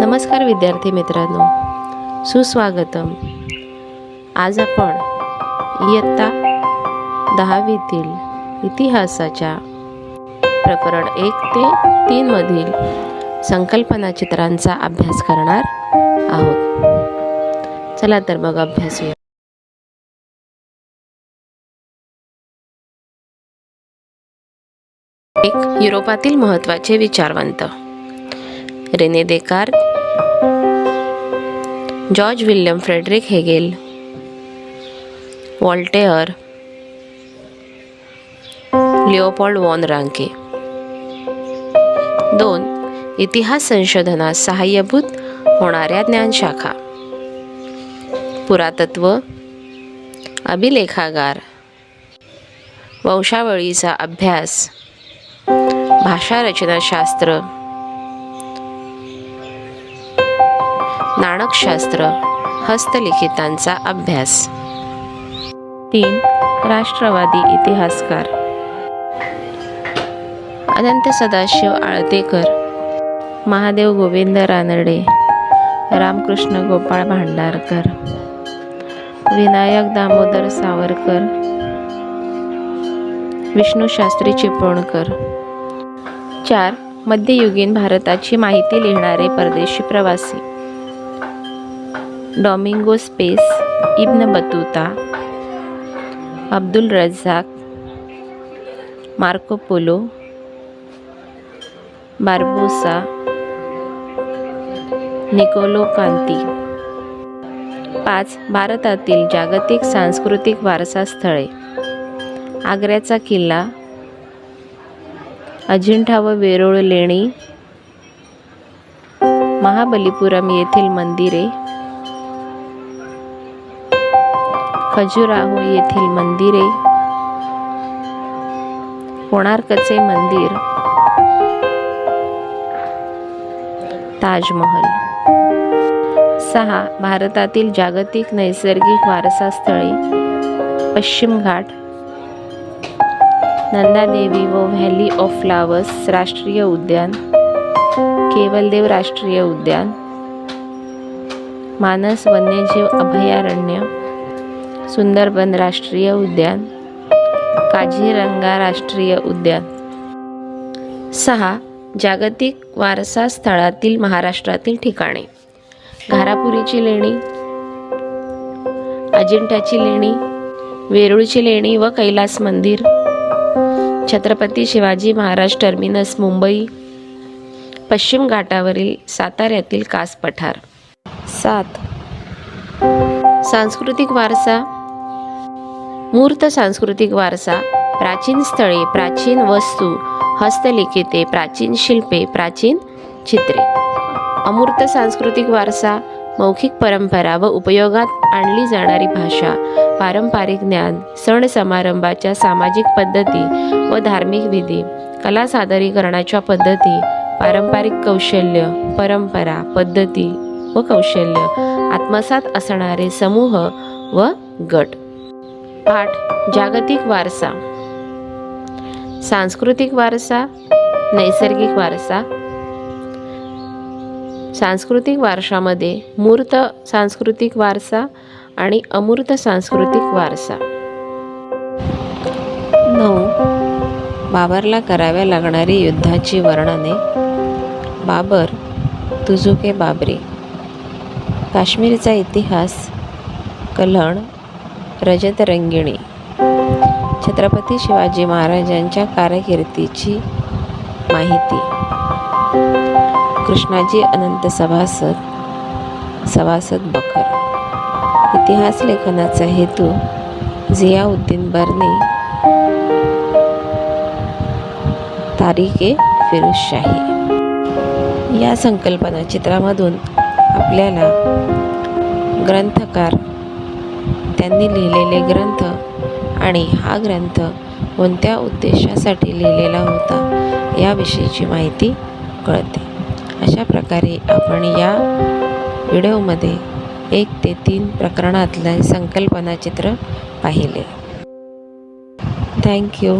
नमस्कार विद्यार्थी मित्रांनो. सुस्वागतम. आज आपण इयत्ता दहावीतील इतिहासाच्या प्रकरण एक ते तीनमधील संकल्पना चित्रांचा अभ्यास करणार आहोत. चला तर मग अभ्यासूया एक युरोपातील महत्त्वाचे विचारवंत. Rene Descartes George William Friedrich Hegel Voltaire Leopold von Ranke. दोन इतिहास संशोधनास सहाय्यभूत होणाऱ्या ज्ञानशाखा पुरातत्व अभिलेखागार. वंशावळीचा अभ्यास भाषा रचनाशास्त्र हस्तलिखितांचा अभ्यास. तीन राष्ट्रवादी इतिहासकार. अनंत सदाशिव आळतेकर महादेव गोविंद रानडे रामकृष्ण गोपाळ भांडारकर विनायक दामोदर सावरकर विष्णूशास्त्री चिपळूणकर. चार मध्ययुगीन भारताची माहिती लिहिणारे परदेशी प्रवासी. Domingo space Ibn Battuta Abdul Razzaq Marco Polo Barbosa Niccolo Conti पाच भारतातील जागतिक सांस्कृतिक वारसा स्थळे आग्र्याचा किल्ला अजिंठा व वेरूळ लेणी महाबलीपुरम येथील मंदिरे खजुराहो येथील मंदिरे. कोणार्कचे मंदिर. ताजमहल. सहा भारतातील जागतिक नैसर्गिक वारसा स्थळे पश्चिम घाट. नंदादेवी व व्हॅली ऑफ फ्लावर्स राष्ट्रीय उद्यान. केवलदेव राष्ट्रीय उद्यान. मानस वन्यजीव अभयारण्य. सुंदरबन राष्ट्रीय उद्यान काझीरंगा राष्ट्रीय उद्यान. सहा जागतिक वारसा स्थळातील महाराष्ट्रातील ठिकाणे. घारापुरीची लेणी अजिंठ्याची लेणी वेरूळची लेणी व कैलास मंदिर. छत्रपती शिवाजी महाराज टर्मिनस मुंबई. पश्चिम घाटावरील साताऱ्यातील कास पठार सात सांस्कृतिक वारसा मूर्त सांस्कृतिक वारसा प्राचीन स्थळे प्राचीन वस्तू हस्तलिखिते प्राचीन शिल्पे प्राचीन चित्रे. अमूर्त सांस्कृतिक वारसा मौखिक परंपरा व उपयोगात आणली जाणारी भाषा पारंपरिक ज्ञान सण समारंभाच्या सामाजिक पद्धती व धार्मिक विधी कला सादरीकरणाच्या पद्धती पारंपरिक कौशल्य परंपरा पद्धती व कौशल्य आत्मसात असणारे समूह व गट. आठ जागतिक वारसा. सांस्कृतिक वारसा नैसर्गिक वारसा. सांस्कृतिक वारशामध्ये मूर्त सांस्कृतिक वारसा आणि अमूर्त सांस्कृतिक वारसा. नऊ. बाबरला कराव्या लागणारी युद्धाची वर्णने. बाबर तुझुके बाबरी. काश्मीरचा इतिहास कल्हण रजत रंगिणी छत्रपती शिवाजी महाराजांच्या कारकिर्दीची माहिती. कृष्णाजी अनंत सभासद सभासद बखर इतिहास लेखनाचा हेतू झियाउद्दीन बर्ने. तारिके फिरोजशाही. या संकल्पना चित्रामधून आपल्याला ग्रंथकार त्यांनी लिहिलेले ग्रंथ आणि हा ग्रंथ कोणत्या उद्देशासाठी लिहिलेला होता याविषयीची माहिती कळते. अशा प्रकारे आपण या व्हिडिओमध्ये एक ते तीन प्रकरणातलं संकल्पना चित्र पाहिले. थँक्यू